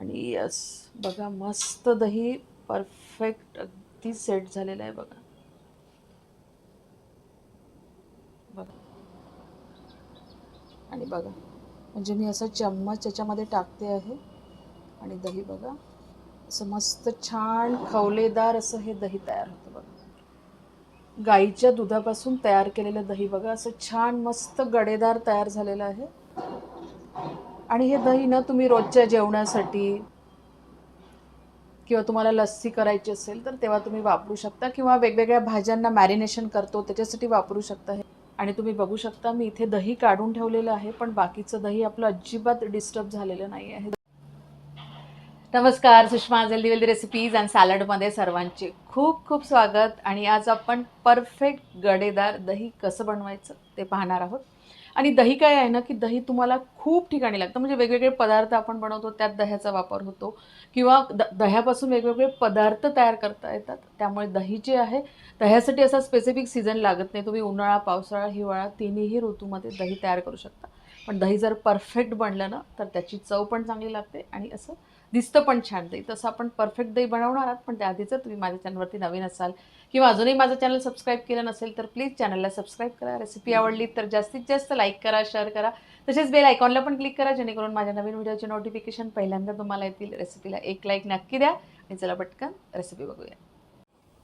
आणि यस बघा मस्त दही परफेक्ट अगदी सेट झालेलं आहे बघा. बघा. आणि बघा म्हणजे मी असं चम्मच याच्यामध्ये टाकते आहे. आणि दही बघा असं मस्त छान खवलेदार असं हे दही तयार होतं बघा. गाईच्या दुधापासून तयार केलेलं दही बघा असं छान मस्त गडेदार तयार झालेलं आहे. आणि हे दही ना तुम्ही रोजच्या जेवणासाठी किंवा तुम्हाला लस्सी करायची असेल तर तेव्हा तुम्ही वापरू शकता किंवा वेगवेगळ्या भाज्यांना मॅरिनेशन करतो त्याच्यासाठी वापरू शकता हे. आणि तुम्ही बघू शकता मी इथे दही काढून ठेवलेलं आहे पण बाकीचं दही आपलं अजिबात डिस्टर्ब झालेलं नाही आहे नमस्कार Sushma healthy wealthy recipes and सॅलडमध्ये सर्वांचे खूप खूप स्वागत. आणि आज आपण परफेक्ट गडेदार दही कसं बनवायचं ते पाहणार आहोत. आणि दही काय आहे ना की दही तुम्हाला खूप ठिकाणी लागतं. म्हणजे वेगवेगळे पदार्थ आपण बनवतो त्यात दह्याचा वापर होतो. किंवा द दह्यापासून वेगवेगळे पदार्थ तयार करता येतात. त्यामुळे दही जे आहे दह्यासाठी असा स्पेसिफिक सीझन लागत नाही. तुम्ही उन्हाळा पावसाळा हिवाळा तिन्ही ऋतूमध्ये दही तयार करू शकता. पण दही जर परफेक्ट बनलं ना तर त्याची चव पण चांगली लागते आणि असं दिसतं पण छान. दही तसं आपण परफेक्ट दही बनवणार आहात पण त्याआधी जर तुम्ही माझ्या चॅनलवरती नवीन असाल किंवा अजूनही माझं चॅनल सबस्क्राईब केलं नसेल तर प्लीज चॅनलला सबस्क्राईब करा. रेसिपी आवडली तर जास्तीत जास्त लाईक करा शेअर करा. तसेच बेल आयकॉनला पण क्लिक करा जेणेकरून माझ्या नवीन व्हिडिओचे नोटिफिकेशन पहिल्यांदा तुम्हाला येतील. रेसिपीला एक लाईक नक्की द्या. आणि चला पटकन रेसिपी बघूया.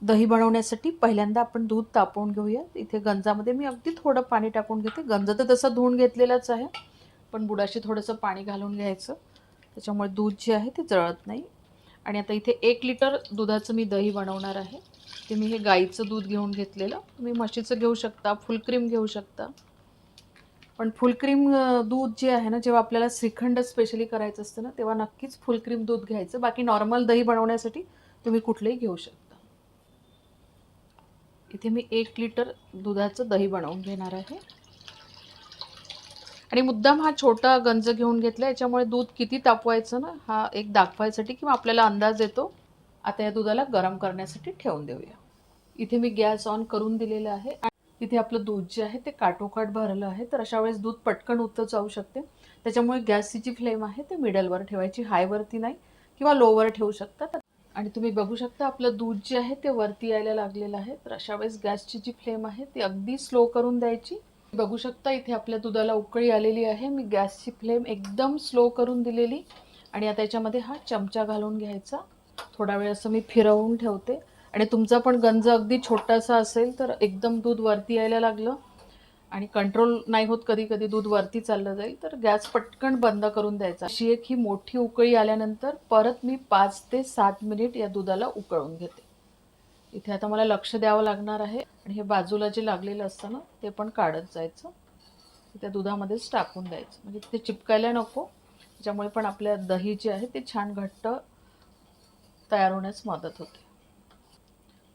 दही बनवण्यासाठी पहिल्यांदा आपण दूध तापवून घेऊया. इथे गंजामध्ये मी अगदी थोडं पाणी टाकून घेते. गंज तर तसं धुवून घेतलेलंच आहे. पण बुडाशी थोडंसं पाणी घालून घ्यायचं. त्याच्यामुळे दूध जे आहे ते जळत नाही. आणि आता इथे एक लिटर दुधाचं मी दही बनवणार आहे. ते मी हे गाईचं दूध घेऊन घेतलेलं. तुम्ही म्हशीचं घेऊ शकता फुल क्रीम घेऊ शकता. पण फुल क्रीम दूध जे आहे ना जेव्हा आपल्याला श्रीखंड स्पेशली करायचं असतं ना तेव्हा नक्कीच फुल क्रीम दूध घ्यायचं. बाकी नॉर्मल दही बनवण्यासाठी तुम्ही कुठलंही घेऊ शकता. इथे मी एक लिटर दुधाचं दही बनवून घेणार आहे. आणि मुद्दाम हा छोटा गंज घेऊन घेतला याच्यामुळे दूध किती तापवायचं ना हा एक दाखवायसाठी किंवा आपल्याला अंदाज येतो. आता या दुधाला गरम करण्यासाठी ठेवून देऊया. इथे मी गॅस ऑन करून दिलेला आहे आणि इथे आपलं दूध जे आहे ते काटोकाट भरलं आहे तर अशा वेळेस दूध पटकन उतर जाऊ शकते. त्याच्यामुळे गॅसची जी फ्लेम आहे ते मिडलवर ठेवायची हायवरती नाही किंवा लोवर ठेवू शकता. आणि तुम्ही बघू शकता आपलं दूध जे आहे ते वरती यायला लागलेलं आहे तर अशा वेळेस गॅसची जी फ्लेम आहे ती अगदी स्लो करून द्यायची. बघू शकता इथे आपल्या दुधाला उकळी आलेली आहे. मी गॅसची फ्लेम एकदम स्लो करून दिलेली आणि आता याच्यामध्ये हा चमचा घालून घ्यायचा. थोडा वेळ असं मी फिरवून ठेवते. आणि तुमचा पण गंज अगदी छोटासा असेल तर एकदम दूध वरती यायला लागलं. आणि कंट्रोल नाही होत कधी कधी दूध वरती चाललं जाईल तर गॅस पटकन बंद करून द्यायचा. अशी एक ही मोठी उकळी आल्यानंतर परत मी पाच ते सात मिनिट या दुधाला उकळून घेते. इथे आता मला लक्ष द्यावं लागणार आहे. आणि हे बाजूला जे लागलेलं असतं ना ते पण काढत जायचं. त्या दुधामध्येच टाकून द्यायचं. म्हणजे ते चिपकायला नको. त्याच्यामुळे पण आपल्या दही जे आहे ते छान घट्ट तयार होण्यास मदत होते.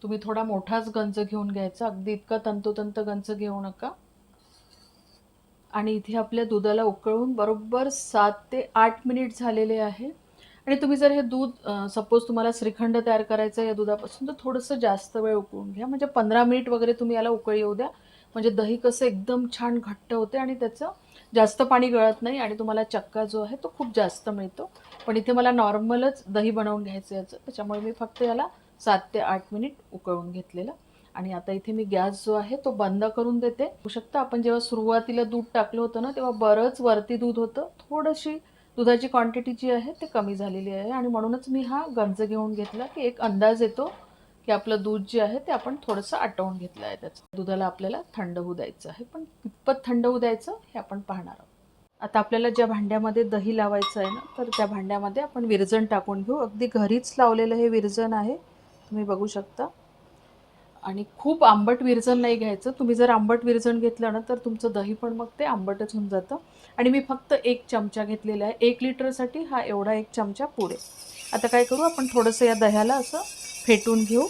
तुम्ही थोडा मोठाच गंज घेऊन घ्यायचा. अगदी इतका तंतोतंत गंज घेऊ नका. आणि इथे आपल्या दुधाला उकळून बरोबर सात ते आठ मिनिट झालेले आहे. आणि तुम्ही जर हे दूध सपोज तुम्हाला श्रीखंड तयार करायचं आहे या दुधापासून तर थोडंसं जास्त वेळ उकळून घ्या. म्हणजे पंधरा मिनिट वगैरे तुम्ही याला उकळी येऊ द्या. म्हणजे दही कसं एकदम छान घट्ट होते आणि त्याचं जास्त पाणी गळत नाही आणि तुम्हाला चक्का जो आहे तो खूप जास्त मिळतो. पण इथे मला नॉर्मलच दही बनवून घ्यायचं याचं. त्याच्यामुळे मी फक्त याला सात ते आठ मिनिट उकळून घेतलेलं. आणि आता इथे मी गॅस जो आहे तो बंद करून देते. होऊ शकतं आपण जेव्हा सुरुवातीला दूध टाकलं होतं ना तेव्हा बरंच वरती दूध होतं. थोडीशी दुधाची क्वांटिटी जी आहे ते कमी झालेली आहे. आणि म्हणूनच मी हा गंज घेऊन घेतला की एक अंदाज येतो की आपलं दूध जे आहे ते आपण थोडंसं आटवून घेतलं आहे. त्याचं दुधाला आपल्याला थंड होऊ द्यायचं आहे. पण कितपत थंड होऊ द्यायचं हे आपण पाहणार आहोत. आता आपल्याला ज्या भांड्यामध्ये दही लावायचं आहे ना तर त्या भांड्यामध्ये आपण विरजण टाकून घेऊ. अगदी घरीच लावलेलं हे विरजण आहे. तुम्ही बघू शकता. आणि खूप आंबट विरजण नाही घ्यायचं. तुम्ही जर आंबट विरजण घेतलं ना तर तुमचं दही पण मग ते आंबटच होऊन जातं. आणि मी फक्त एक चमचा घेतलेला आहे. एक लिटरसाठी हा एवढा एक चमचा पुरे आता काय करू आपण थोडंसं या दह्याला असं फेटून घेऊ.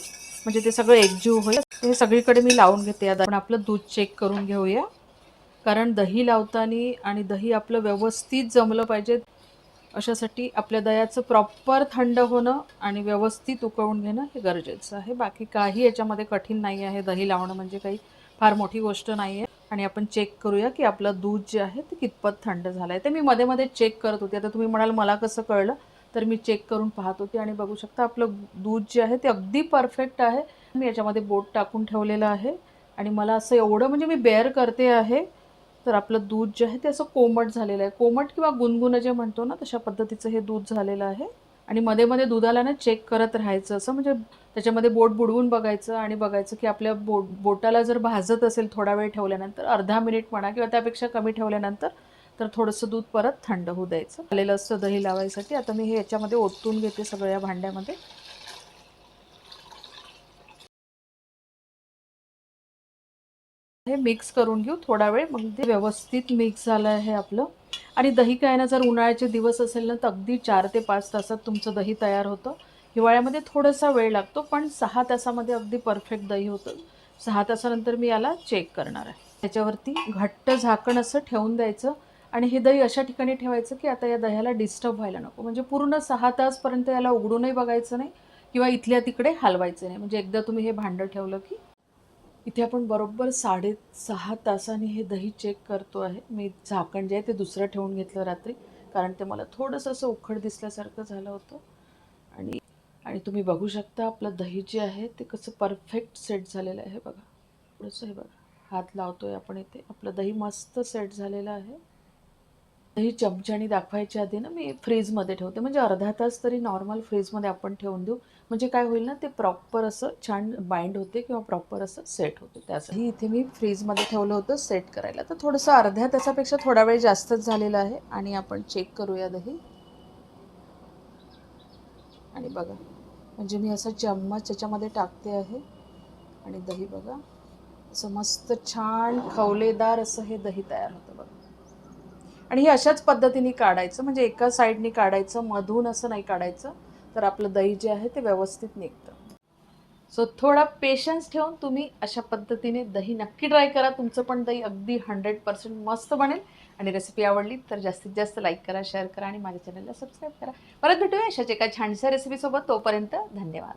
म्हणजे ते सगळं एकजीव होईल. हे सगळीकडे मी लावून घेते. या आपण आपलं दूध चेक करून घेऊया. कारण दही लावताना आणि दही आपलं व्यवस्थित जमलं पाहिजे. अशासाठी आपल्या दह्याचं प्रॉपर थंड होणं आणि व्यवस्थित उकळून घेणं हे गरजेचं आहे. बाकी काही याच्यामध्ये कठीण नाही आहे. दही लावणं म्हणजे काही फार मोठी गोष्ट नाही आहे. आणि आपण चेक करूया की आपलं दूध जे आहे ते कितपत थंड झालं आहे ते मी मध्ये मध्ये चेक करत होते. आता तुम्ही म्हणाल मला कसं कळलं तर मी चेक करून पाहत होते आणि बघू शकता आपलं दूध जे आहे ते अगदी परफेक्ट आहे. मी याच्यामध्ये बोट टाकून ठेवलेलं आहे. आणि मला असं एवढं म्हणजे मी बेअर करते आहे तर आपलं दूध जे आहे ते असं कोमट झालेलं आहे. कोमट किंवा गुणगुणं जे म्हणतो ना तशा पद्धतीचं हे दूध झालेलं आहे. आणि मध्ये मध्ये दुधाला ना चेक करत राहायचं. असं म्हणजे त्याच्यामध्ये बोट बुडवून बघायचं आणि बघायचं की आपल्या बोट बोटाला जर भाजत असेल थोडा वेळ ठेवल्यानंतर अर्धा मिनिट म्हणा किंवा त्यापेक्षा कमी ठेवल्यानंतर तर थोडंसं दूध परत थंड होऊ द्यायचं. आलेलं असतं दही लावायसाठी. आता मी हे याच्यामध्ये ओतून घेते सगळ्या भांड्यामध्ये. हे मिक्स करून घेऊ थोडा वेळ. मग ते व्यवस्थित मिक्स झालं आहे आपलं. आणि दही काय ना जर उन्हाळ्याचे दिवस असेल ना तर अगदी चार ते पाच तासात तुमचं दही तयार होतं. हिवाळ्यामध्ये थोडासा वेळ लागतो पण सहा तासामध्ये अगदी परफेक्ट दही होतं. सहा तासानंतर मी याला चेक करणार आहे. त्याच्यावरती घट्ट झाकण असं ठेवून द्यायचं. आणि हे दही अशा ठिकाणी ठेवायचं की आता या दह्याला डिस्टर्ब व्हायला नको. म्हणजे पूर्ण सहा तासपर्यंत याला उघडूनही बघायचं नाही किंवा इथल्या तिकडे हलवायचं नाही. म्हणजे एकदा तुम्ही हे भांडं ठेवलं की इथे आपण बरोबर साडे सहा तासांनी हे दही चेक करतो आहे. मी झाकण जे आहे ते दुसरं ठेवून घेतलं रात्री कारण ते मला थोडंसं असं उखड दिसल्यासारखं झालं होतं. आणि आणि तुम्ही बघू शकता आपलं दही जे आहे ते कसं परफेक्ट सेट झालेलं आहे. बघा थोडंसं हे बघा. हात लावतोय आपण इथे. आपलं दही मस्त सेट झालेलं आहे. दही चमच्याने दाखवायच्या आधी ना मी फ्रीजमध्ये ठेवते. म्हणजे अर्धा तास तरी नॉर्मल फ्रीजमध्ये आपण ठेवून देऊ. म्हणजे काय होईल ना ते प्रॉपर असं छान बाइंड होते किंवा प्रॉपर असं सेट होते. त्यासाठी इथे मी फ्रीजमध्ये ठेवलं होतं सेट करायला. तर थोडंसं अर्ध्या तासापेक्षा थोडा वेळ जास्तच झालेला आहे. आणि आपण चेक करूया दही. आणि बघा म्हणजे मी असं चम्मच त्याच्यामध्ये टाकते आहे. आणि दही बघा असं मस्त छान खवलेदार असं हे दही तयार होतं बघा. आणि हे अशाच पद्धतीने काढायचं म्हणजे एका साईडने काढायचं मधून असं नाही काढायचं तर आपलं दही जे आहे ते व्यवस्थित निघतं. सो थोडा पेशन्स ठेवून तुम्ही अशा पद्धतीने दही नक्की ट्राय करा. तुमचं पण दही अगदी हंड्रेड पर्सेंट मस्त बनेल. आणि रेसिपी आवडली तर जास्तीत जास्त लाईक करा शेअर करा आणि माझ्या चॅनलला सबस्क्राईब करा. परत भेटूया अशाच एका छानशा रेसिपीसोबत तोपर्यंत धन्यवाद.